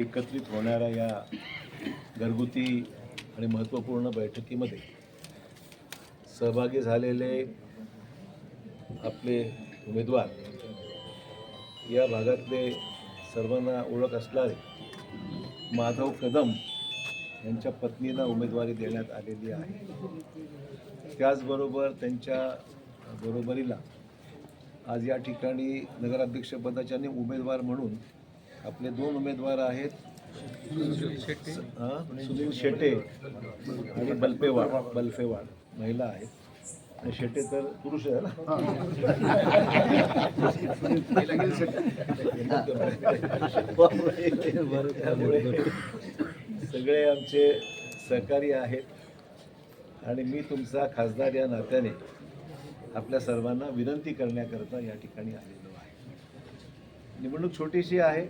एकत्रित होणाऱ्या या घरगुती आणि महत्त्वपूर्ण बैठकीमध्ये सहभागी झालेले आपले उमेदवार या भागातले सर्वांना ओळख असणारे माधव कदम यांच्या पत्नीला उमेदवारी देण्यात आलेली आहे. त्याचबरोबर त्यांच्या बरोबरीला आज या ठिकाणी नगराध्यक्षपदाच्या उमेदवार म्हणून आपले दोन उमेदवार आहेत. हां सुनील शेटे आणि बल्पेवाड बल्फेवाड महिला आहेत. आणि शेटे तर पुरुष आहे ना? त्यामुळे सगळे आमचे सहकारी आहेत. आणि मी तुमचा खासदार या नात्याने आपल्या सर्वांना विनंती करण्याकरता या ठिकाणी आलेलो आहे. निवडणूक छोटीशी आहे.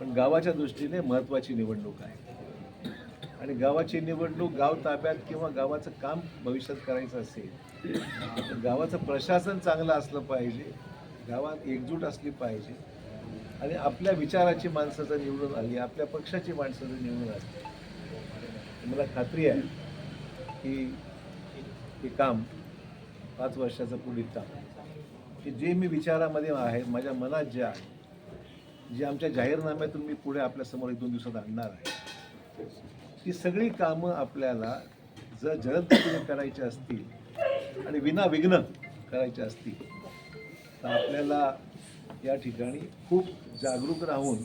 पण गावाच्या दृष्टीने महत्त्वाची निवडणूक आहे. आणि गावाची निवडणूक गाव ताब्यात किंवा गावाचं काम भविष्यात करायचं असेल तर गावाचं प्रशासन चांगलं असलं पाहिजे गावात एकजूट असली पाहिजे. आणि आपल्या विचाराची माणसं जर निवडून आली आपल्या पक्षाची माणसं जर निवडून आली मला खात्री आहे की हे काम पाच वर्षाचं पुढील काम की जे मी विचारामध्ये आहे माझ्या मनात जे आहे जे आमच्या जाहीरनाम्यातून मी पुढे आपल्यासमोर एक दोन दिवसात आणणार आहे ती सगळी कामं आपल्याला जर जलद गतीने करायची असतील आणि विनाविघ्न करायची असतील तर आपल्याला या ठिकाणी खूप जागरूक राहून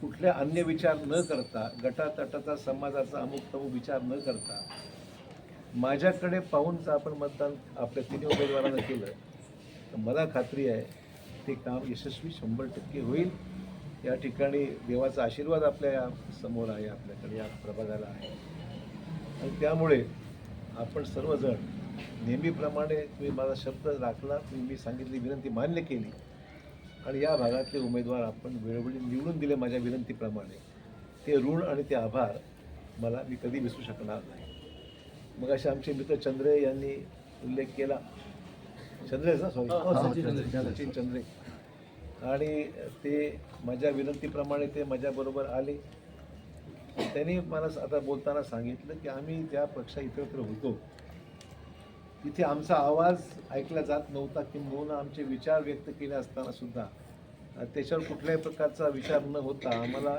कुठल्या अन्य विचार न करता गटातटाचा समाजाचा अमुक तमुक विचार न करता माझ्याकडे पाहून जर आपण मतदान आपल्या तिन्ही उमेदवारांना केलं तर मला खात्री आहे ते काम यशस्वी शंभर टक्के होईल. या ठिकाणी देवाचा आशीर्वाद आपल्या या समोर आहे आपल्याकडे या प्रभागाला आहे. आणि त्यामुळे आपण सर्वजण नेहमीप्रमाणे तुम्ही माझा शब्द राखला तुम्ही मी सांगितली विनंती मान्य केली. आणि या भागातले उमेदवार आपण वेळोवेळी निवडून दिले माझ्या विनंतीप्रमाणे. ते ऋण आणि ते आभार मला मी कधी विसरू शकणार नाही. मग असे आमचे मित्र चंद्रे यांनी उल्लेख केला. चंद्रेच ना? सॉरी सचिन चंद्रे. आणि ते माझ्या विनंतीप्रमाणे ते माझ्याबरोबर आले. त्यांनी मला आता बोलताना सांगितलं की आम्ही त्या पक्षा इतरत्र होतो तिथे आमचा आवाज ऐकला जात नव्हता किंबहुना आमचे विचार व्यक्त केले असताना सुद्धा. त्याच्यावर कुठल्याही प्रकारचा विचार न होता आम्हाला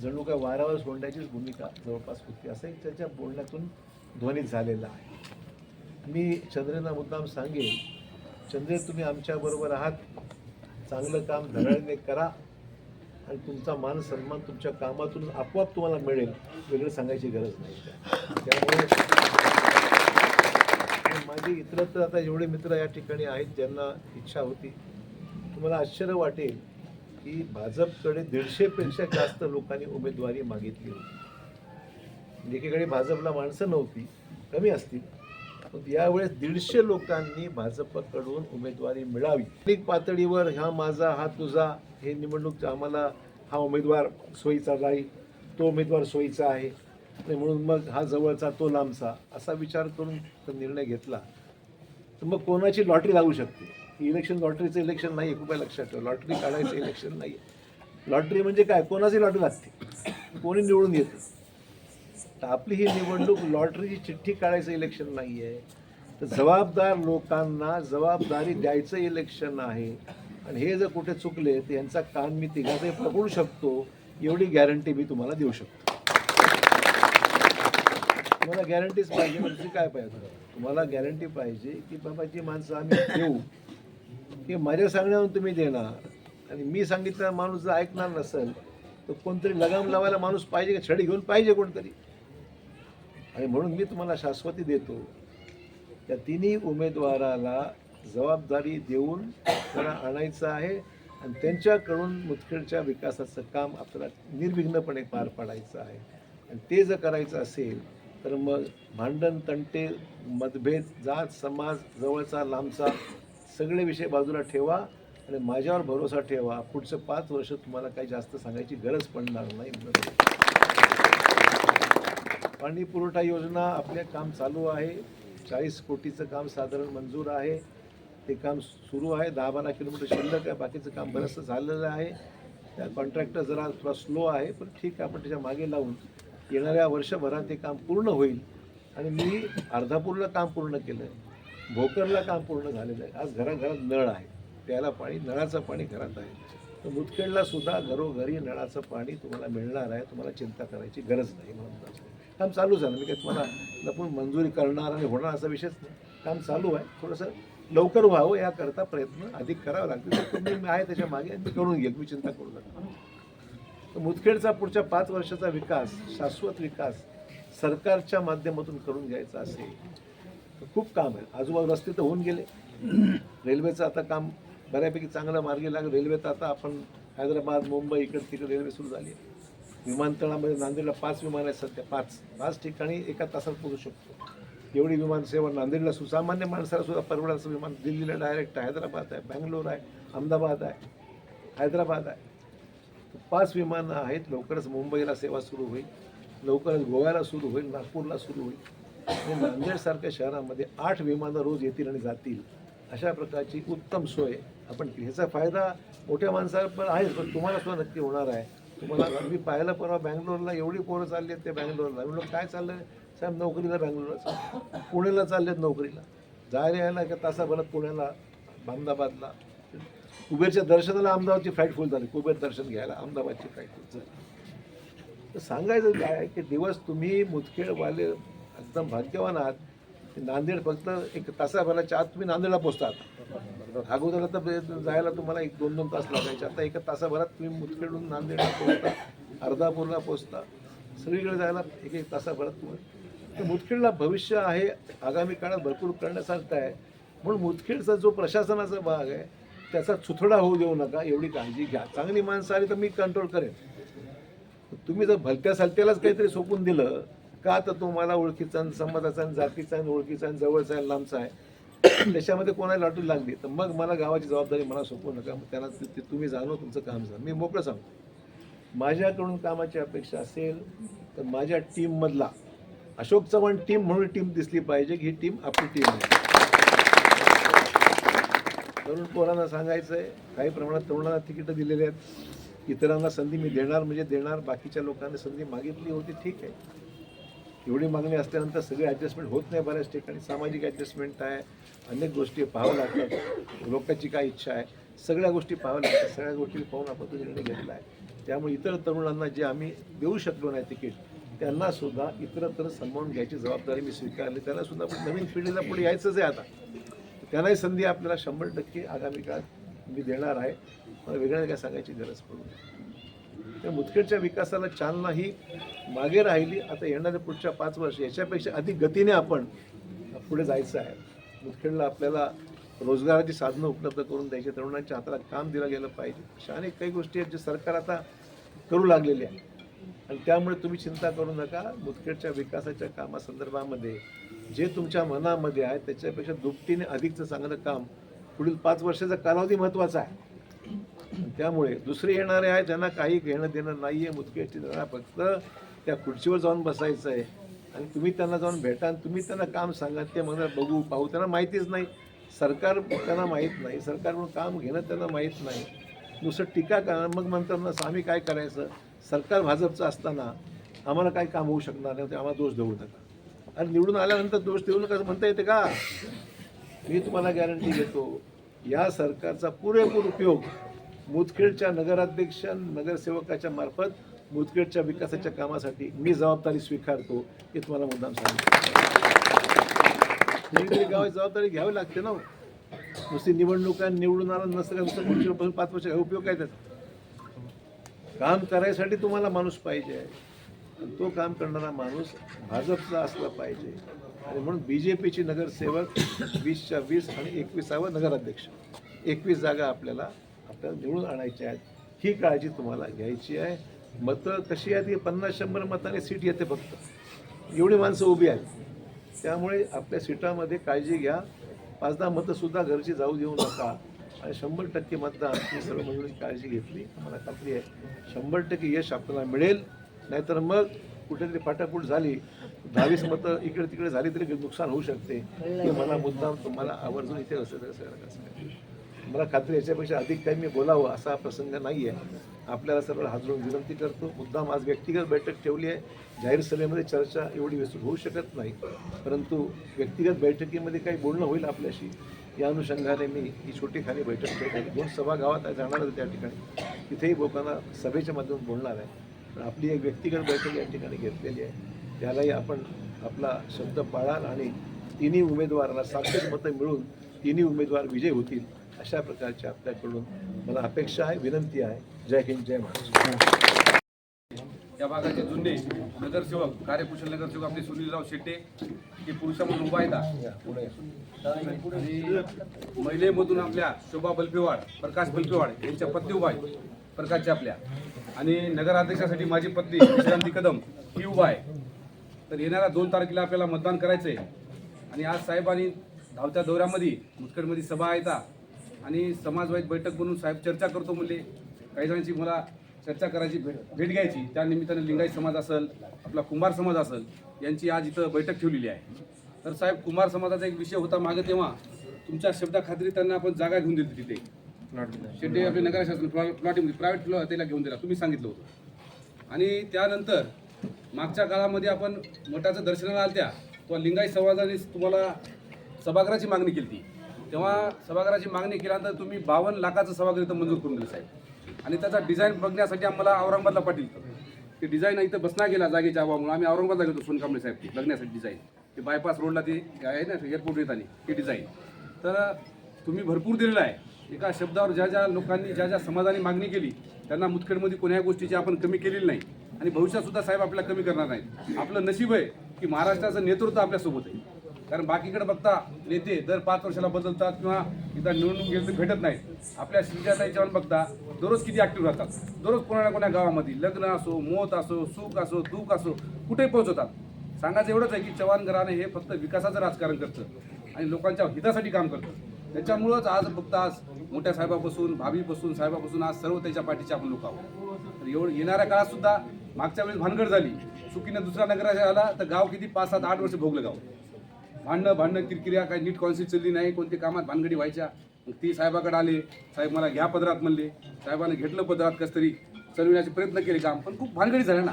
जणू काय वारावर सोडण्याचीच भूमिका जवळपास होती. असंही त्याच्या बोलण्यातून ध्वनित झालेला आहे. मी चंद्रेंना मुद्दाम सांगेन चंद्रे तुम्ही आमच्याबरोबर आहात. चांगलं काम धडाडीने करा आणि तुमचा मान सन्मान तुमच्या कामातून आपोआप तुम्हाला मिळेल वेगळं सांगायची गरज नाही. त्यामुळे माझे माझे इतरत्र आता एवढे मित्र या ठिकाणी आहेत ज्यांना इच्छा होती. तुम्हाला आश्चर्य वाटेल की भाजपकडे दीडशेपेक्षा जास्त लोकांनी उमेदवारी मागितली होती. एकीकडे भाजपला माणसं नव्हती कमी असतील. पण यावेळेस दीडशे लोकांनी भाजपकडून उमेदवारी मिळावी. अनेक पातळीवर हा माझा हा तुझा हे निवडणूक आम्हाला हा उमेदवार सोयीचा राहील तो उमेदवार सोयीचा आहे. म्हणून मग हा जवळचा तो लांबचा असा विचार करून निर्णय घेतला. तर मग कोणाची लॉटरी लागू शकते? इलेक्शन लॉटरीचं इलेक्शन नाही आहे कृपया लक्षात ठेवा. लॉटरी काढायचं इलेक्शन नाही आहे लॉटरी म्हणजे काय? कोणाची लॉटरी लागते? कोणी निवडून येतं? तर आपली ही निवडणूक लॉटरीची चिठ्ठी काढायचं इलेक्शन नाही आहे तर जबाबदार लोकांना जबाबदारी द्यायचं इलेक्शन आहे. आणि हे जर कुठे चुकले तर यांचा कान मी तिघाचाही पकडू शकतो. एवढी गॅरंटी मी तुम्हाला देऊ शकतो. तुम्हाला गॅरंटीच पाहिजे म्हणजे काय पाहिजे? तुम्हाला? गॅरंटी पाहिजे की बाबा जी माणसं आम्ही देऊ हे माझ्या सांगण्यावरून तुम्ही देणार. आणि मी सांगितलेला माणूस जर ऐकणार नसेल तर कोणतरी लगाम लावायला माणूस पाहिजे का? छडी घेऊन पाहिजे कोणतरी. आणि म्हणून मी तुम्हाला शाश्वती देतो. त्या तिन्ही उमेदवाराला जबाबदारी देऊन त्यांना आणायचं आहे आणि त्यांच्याकडून मुदखेडच्या विकासाचं काम आपल्याला निर्विघ्नपणे पार पाडायचं आहे. आणि ते जर करायचं असेल तर मग भांडण तंटे मतभेद जात समाज जवळचा लांबचा सगळे विषय बाजूला ठेवा आणि माझ्यावर भरोसा ठेवा. पुढचं पाच वर्ष तुम्हाला काही जास्त सांगायची गरज पडणार नाही पाणी पुरवठा योजना आपले काम चालू आहे. चाळीस कोटीचं काम साधारण मंजूर आहे. ते काम सुरू आहे. दहा बारा किलोमीटर शिल्लक आहे. बाकीचं काम बरंचसं झालेलं आहे. त्या कॉन्ट्रॅक्टर जरा थोडा स्लो आहे पण ठीक आहे. आपण त्याच्यामागे लावून येणाऱ्या वर्षभरात ते काम पूर्ण होईल. आणि मी अर्धापूरला काम पूर्ण केलं आहे भोकरला काम पूर्ण झालेलं आहे. आज घराघरात नळ आहे. प्यायला पाणी नळाचं पाणी घरात आहे. तर मुदखेडला सुद्धा घरोघरी नळाचं पाणी तुम्हाला मिळणार आहे. तुम्हाला चिंता करायची गरज नाही म्हणून असं. काम चालू झालं मी काय तुम्हाला लपून मंजुरी करणार आणि होणार असा विषयच नाही. काम चालू आहे. थोडंसं लवकर व्हावं याकरता प्रयत्न अधिक करावा लागतील. तुम्ही मी आहे त्याच्यामागे आणि मी करून घेईल. मी चिंता करू नका. तर मुदखेडचा पुढच्या पाच वर्षाचा विकास शाश्वत विकास सरकारच्या माध्यमातून करून घ्यायचा असेल तर खूप काम आहे. आजूबाजू रस्ते तर होऊन गेले. रेल्वेचं आता काम बऱ्यापैकी चांगलं मार्गी लागलं. रेल्वेत आता आपण हैदराबाद मुंबई इकडे तिकडे रेल्वे सुरू झाली आहे. विमानतळामध्ये नांदेडला पाच विमान आहेत सध्या पाच. पाच ठिकाणी एका तासात पोहोचू शकतो. एवढी विमानसेवा नांदेडला सुसामान्य माणसाला सुद्धा परवडायचं विमान दिल्लीला डायरेक्ट हैदराबाद आहे बँगलोर आहे अहमदाबाद आहे हैदराबाद आहे. पाच विमानं आहेत लवकरच मुंबईला सेवा सुरू होईल लवकरच गोव्याला सुरू होईल नागपूरला सुरू होईल. आणि नांदेडसारख्या शहरामध्ये आठ विमानं रोज येतील आणि जातील अशा प्रकारची उत्तम सोय आपण ह्याचा फायदा मोठ्या माणसाला पण आहेच पण तुम्हाला सुद्धा नक्की होणार आहे. तुम्हाला मी पाहिलं परवा बँगलोरला एवढी पोरं चालली आहेत ते बँगलोरला. म्हणलं, काय चाललं साहेब नोकरीला बँगलोरला. पुण्याला आहेत नोकरीला. जायला यायला एका तासाभरात पुण्याला अहमदाबादला. कुबेरच्या दर्शनाला अहमदाबादची फ्लाईट फुल झाली. कुबेर दर्शन घ्यायला अहमदाबादची फ्लाईट फुल झाली. तर सांगायचं काय की दिवस तुम्ही मुदखेडवाले एकदम भाग्यवान आहात. नांदेड फक्त एक तासाभराच्या आत तुम्ही नांदेडला पोचतात अगोदर तर जायला तुम्हाला एक दोन दोन तास लागायचे. आता एका तासाभरात तुम्ही मुतखेडून नांदेडला पोहोचता अर्धापूरला पोचता सगळीकडे जायला एक एक तासाभरात तुम्ही मुतखेडला भविष्य आहे आगामी काळात भरपूर करण्यासारखं आहे. म्हणून मुतखेडचा जो प्रशासनाचा भाग आहे त्याचा चुथडा होऊ देऊ नका एवढी काळजी घ्या. चांगली माणसं आली तर मी कंट्रोल करेन. तुम्ही जर भलत्या सलत्यालाच काहीतरी सोपून दिलं का तर तुम्हाला ओळखीचा आणि आणि जातीचा आणि ओळखीचा आणि जवळचा आणि लांबचा आहे. त्याच्यामध्ये कोणाला लाटू लागली तर मग मला गावाची जबाबदारी मला सोपवू नका. मग त्याला ते तुम्ही जाणो तुमचं काम जा मी मोकळं सांगतो. माझ्याकडून कामाची अपेक्षा असेल तर माझ्या टीममधला अशोक चव्हाण टीम म्हणून टीम दिसली पाहिजे. की ही टीम आपली टीम आहे. तरुण पोरांना सांगायचं आहे काही प्रमाणात तरुणांना तिकीटं दिलेली आहेत. इतरांना संधी मी देणार म्हणजे देणार. बाकीच्या लोकांनी संधी मागितली होती ठीक आहे. एवढी मागणी असल्यानंतर सगळे ॲडजस्टमेंट होत नाही बऱ्याच ठिकाणी. सामाजिक ॲडजस्टमेंट आहे अनेक गोष्टी पाहावं लागतात. लोकांची काय इच्छा आहे? सगळ्या गोष्टी पाहाव्या लागतात. सगळ्या गोष्टी पाहून आपण तो निर्णय घेतला आहे. त्यामुळे इतर तरुणांना जे आम्ही देऊ शकलो नाही तिकीट त्यांना सुद्धा इतरत्र सांभाळून घ्यायची जबाबदारी मी स्वीकारली. त्यांना सुद्धा पण नवीन पिढीला पुढे यायचंच आहे आता. त्यांनाही संधी आपल्याला शंभर टक्के आगामी काळात मी देणार आहे. मला वेगळ्या काय सांगायची गरज पडू नये. त्या मुदखेडच्या विकासाला चालना ही मागे राहिली. आता येणाऱ्या पुढच्या पाच वर्ष याच्यापेक्षा अधिक गतीने आपण पुढे जायचं आहे. मुदखेडला आपल्याला रोजगाराची साधनं उपलब्ध करून द्यायची तरुणांच्या हाताला काम दिलं गेलं पाहिजे. अशा अनेक काही गोष्टी आहेत जे सरकार आता करू लागलेली आहे. आणि त्यामुळे तुम्ही चिंता करू नका. मुदखेडच्या विकासाच्या कामासंदर्भामध्ये जे तुमच्या मनामध्ये आहे त्याच्यापेक्षा दुपटीने अधिकचं चांगलं काम पुढील पाच वर्षाचा कालावधी महत्त्वाचा आहे. त्यामुळे दुसरे येणारे आहे ज्यांना काही घेणं देणं नाही आहे मुदखेडची त्यांना फक्त त्या खुर्चीवर जाऊन बसायचं आहे आणि तुम्ही त्यांना जाऊन भेटा आणि तुम्ही त्यांना काम सांगा ते म्हणा बघू पाहू. त्यांना माहितीच नाही. सरकार त्यांना माहीत नाही. सरकारकडून काम घेणं त्यांना माहीत नाही. नुसतं टीका करा मग म्हणतात ना आम्ही काय करायचं? सरकार भाजपचं असताना आम्हाला काही काम होऊ शकणार नाही ते आम्हाला दोष देऊ नका. आणि निवडून आल्यानंतर दोष देऊ नका म्हणता येते का? मी तुम्हाला गॅरंटी देतो या सरकारचा पुरेपूर उपयोग मुदखेडच्या नगराध्यक्ष नगरसेवकाच्या मार्फत मुदखेडच्या विकासाच्या कामासाठी मी जबाबदारी स्वीकारतो हे तुम्हाला मुद्दाम सांगितलं गावाची जबाबदारी घ्यावी लागते ना हो. नुसती निवडणुका निवडून आला नसतं का नुसतं पुढच्या पाच वर्ष काय उपयोग काय त्याचा? काम करायसाठी तुम्हाला माणूस पाहिजे. आणि तो काम करणारा माणूस भाजपचा असला पाहिजे. आणि म्हणून बी जे पीची नगरसेवक वीसच्या वीस आणि एकविसावं नगराध्यक्ष. एकवीस जागा आपल्याला आपल्याला निवडून आणायचे आहेत ही काळजी तुम्हाला घ्यायची आहे. मतं कशी आहेत की पन्नास शंभर मताने सीट येते फक्त. एवढी माणसं उभी आहेत. त्यामुळे आपल्या सीटामध्ये काळजी घ्या. पाच दहा मतंसुद्धा घरची जाऊ देऊ नका. आणि शंभर टक्के मतदान ही सर्व मंडळी काळजी घेतली. मला खात्री आहे शंभर टक्के यश आपल्याला मिळेल. नाहीतर मग कुठेतरी फाटाफूट झाली. दहावीस मतं इकडे तिकडे झाली तरी नुकसान होऊ शकते. हे मला मुद्दाम तुम्हाला आवर्जून इथे असं सगळं कसं मला खात्री याच्यापेक्षा अधिक काही मी बोलावं असा प्रसंग नाही आहे आपल्याला सर्व हजरून विनंती करतो. मुद्दाम आज व्यक्तिगत बैठक ठेवली आहे. जाहीर सभेमध्ये चर्चा एवढी विस्तृत होऊ शकत नाही. परंतु व्यक्तिगत बैठकीमध्ये काही बोलणं होईल आपल्याशी या अनुषंगाने मी ही छोटी खाली बैठक ठेवली दोन सभा गावात जाणार आहे त्या ठिकाणी. तिथेही लोकांना सभेच्या माध्यमातून बोलणार आहे. पण आपली एक व्यक्तिगत बैठक या ठिकाणी घेतलेली आहे. त्यालाही आपण आपला शब्द पाळाल आणि तिन्ही उमेदवाराला साक्षर मतं मिळून तिन्ही उमेदवार विजय होतील अशा प्रकारची आपल्याकडून मला अपेक्षा आहे विनंती आहे. जय हिंद जय महाराष्ट्र. या भागाचे जुने नगरसेवक कार्यकुशल नगरसेवक आपले सुनीलराव शेट्टे हे पुरुषा म्हणून उभा आणि महिलेमधून आपल्या शोभा बल्पेवाड प्रकाश बल्पेवाड यांच्या पत्नी उभा आहेत. प्रकाशच्या आपल्या. आणि नगराध्यक्षासाठी माझी पत्नी विश्रांती कदम ही उभा आहे. तर येणाऱ्या दोन तारखेला आपल्याला मतदान करायचं आहे आणि आज साहेबांनी धावत्या दौऱ्यामध्ये मुतकडमध्ये सभा आहेत. आणि समाजवाईत बैठक म्हणून साहेब चर्चा करतो म्हणले. काही जणांची मला चर्चा करायची भेट भेट घ्यायची. त्या निमित्ताने लिंगायत समाज असेल आपला कुंभार समाज असेल यांची आज इथं बैठक ठेवलेली आहे. तर साहेब कुंभार समाजाचा एक विषय होता मागे तेव्हा. तुमच्या शब्दाखात्री त्यांना आपण जागा घेऊन दिली तिथे. शेट्टी आपले नगरशासन प्लॉटमध्ये प्रायव्हेट फ्लॉ त्याला घेऊन दिला. तुम्ही सांगितलं होतं. आणि त्यानंतर मागच्या काळामध्ये आपण मठाचं दर्शनाला आलत्या तेव्हा लिंगायत समाजाने तुम्हाला सभागृहाची मागणी केली ती तेव्हा सभागृहाची मागणी केल्यानंतर तुम्ही बावन्न लाखाचं सभागृह इथं मंजूर करून दिलं साहेब. आणि त्याचा डिझाईन बघण्यासाठी आम्हाला औरंगाबादला पाठवलं ते डिझाईन इथं बसना गेला जागेच्या अभावामुळे. आम्ही औरंगाबादला गेलो सोनकांबळे साहेब ते बघण्यासाठी डिझाईन ते बायपास रोडला ते आहे ना एअरपोर्ट येताना ते डिझाईन तर तुम्ही भरपूर दिलेलं आहे. एका शब्दावर ज्या ज्या लोकांनी ज्या ज्या समाजाने मागणी केली त्यांना मुतखेडमध्ये कोण्याही गोष्टीची आपण कमी केलेली नाही. आणि भविष्यात सुद्धा साहेब आपल्याला कमी करणार नाहीत. आपलं नशीब आहे की महाराष्ट्राचं नेतृत्व आपल्यासोबत आहे. कारण बाकीकडे बघता नेते दर पाच वर्षाला बदलतात किंवा एकदा निवडणूक गेले तर भेटत नाहीत. आपल्या शिंद्याचा बघता दररोज किती ऍक्टिव्ह राहतात. दररोज कोणा ना कोणा गावामध्ये लग्न असो मोत असो सुख असो दुःख असो कुठे पोहोचवतात. सांगायचं एवढंच आहे की चव्हाण घराणे हे फक्त विकासाचं राजकारण करतं आणि लोकांच्या हितासाठी काम करतं. त्याच्यामुळंच आज फक्त आज मोठ्या साहेबापासून भाभीपासून साहेबापासून आज सर्व त्याच्या पाठीचे आपण लोक आहोत. तर एवढं येणाऱ्या काळात सुद्धा मागच्या वेळेस भानगड झाली. चुकीनं दुसरा नगराशी आला तर गाव किती पाच सात आठ वर्ष भोगलं गाव. भांडणं भांडणं किरकिऱ्या काही नीट कॉन्सिल चालली नाही कोणती कामात भानगडी व्हायच्या. मग ती साहेबाकडे आले. साहेब मला घ्या पदरात म्हणले. साहेबाने घेतलं पदरात कस तरी चलविण्याचे प्रयत्न केले काम पण खूप भानगडी झाल्या ना.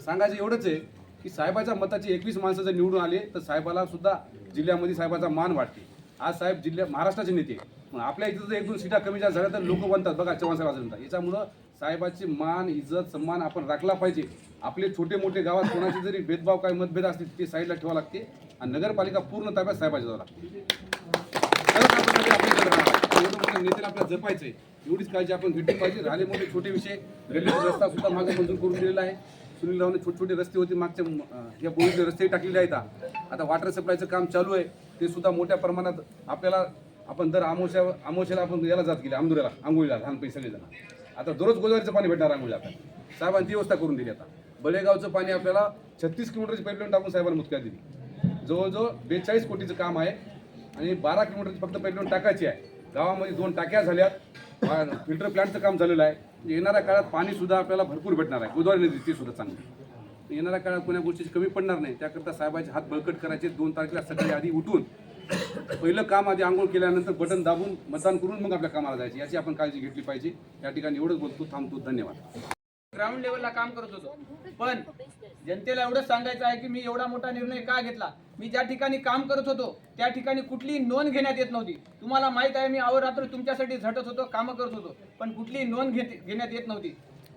सांगायचं एवढंच आहे की साहेबाच्या मताची एकवीस माणसं जर निवडून आले तर साहेबाला सुद्धा जिल्ह्यामध्ये साहेबाचा मान वाटते आज साहेब जिल्ह्या महाराष्ट्राचे नेते. मग आपल्या इथं जर एक दोन सीटा कमी जास्त झाल्या तर लोक बनतात. बघा चव्हाण साहेब म्हणतात. याच्यामुळं साहेबाची मान इज्जत सन्मान आपण राखला पाहिजे. आपले छोटे मोठे गावात कोणाचे जरी भेदभाव काय मतभेद असतील ते साईडला ठेवावं लागते. आणि नगरपालिका पूर्ण ताब्यात साहेबाच्या जावं नेत्याला आपल्याला जपायचं आहे एवढीच काळजी आपण घेतली पाहिजे. झाले मोठे छोटे विषय. रेल्वेचा रस्ता सुद्धा मागे मंजूर करून दिलेला आहे. सुनील रावने छोटे छोटे रस्ते होते. मागच्या या बोळीचे रस्ते टाकलेले आहेत. आता वॉटर सप्लायचं काम चालू आहे. ते सुद्धा मोठ्या प्रमाणात आपल्याला आपण दर आमोशा आमोशाला आपण याला जात गेले आमदुऱ्याला आंघोळीला लहानपणी सगळेजण. आता दररोज गोदावरीचं पाणी भेटणार आंघोळीला आपल्याला साहेबांनी ती व्यवस्था करून दिली आता. बळेगावचं पाणी आपल्याला छत्तीस किलोमीटरची पाईपलाईन टाकून साहेबांनी मुतक्या दिली. जवळजवळ बेचाळीस कोटीचं काम आहे आणि बारा किलोमीटरची फक्त पाईपलाईन टाकायची आहे. गावामध्ये दोन टाक्या झाल्यात. फिल्टर प्लांटचं काम झालेलं आहे. म्हणजे येणाऱ्या काळात पाणीसुद्धा आपल्याला भरपूर भेटणार आहे. गोदावरी नदी ती सुद्धा चांगली. येणाऱ्या काळात कोण्या गोष्टीची कमी पडणार नाही. त्याकरता साहेबाचे हात बळकट करायचे. दोन तारखेला सकाळी आधी उठून पहिलं काम आधी आंघोळ केल्यानंतर बटन दाबून मतदान करून मग आपल्या कामाला जायचे. याची आपण काळजी घेतली पाहिजे. या ठिकाणी एवढंच बोलतो. थांबतो. धन्यवाद. ग्राउंड लेवलला काम करत होतो. पण जनतेला एवढंच सांगायचं आहे की मी एवढा मोठा निर्णय का घेतला? मी ज्या ठिकाणी काम करत होतो त्या ठिकाणी कुठलीही नोंद घेण्यात येत नव्हती. तुम्हाला माहीत आहे मी अवरात्र तुमच्यासाठी झटत होतो कामं करत होतो पण कुठलीही नोंद घेत घेण्यात येत नव्हती.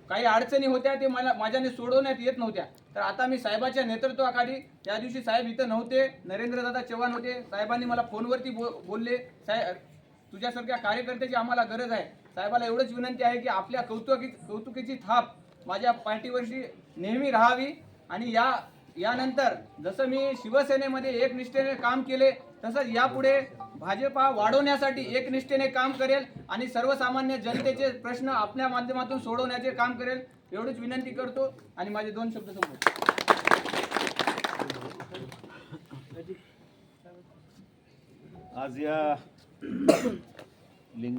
काही अडचणी होत्या ते मला माझ्याने सोडवण्यात येत नव्हत्या. तर आता मी साहेबाच्या नेतृत्वाखाली त्या दिवशी साहेब इथं नव्हते नरेंद्रदादा चव्हाण होते. साहेबांनी मला फोनवरती बो बोलले साहेब तुझ्यासारख्या कार्यकर्त्याची आम्हाला गरज आहे. साहेबाला एवढंच विनंती आहे की आपल्या कौतुकी कौतुकीची थाप माझ्या पार्टीवरची नेहमी राहावी आणि या यानंतर जसं मी शिवसेनेमध्ये एकनिष्ठेने काम केले तसंच यापुढे भाजपा वाढवण्यासाठी एकनिष्ठेने काम करेल आणि सर्वसामान्य जनतेचे प्रश्न आपल्या माध्यमातून सोडवण्याचे काम करेल एवढीच विनंती करतो आणि माझे दोन शब्द संपवतो. आज या लिंग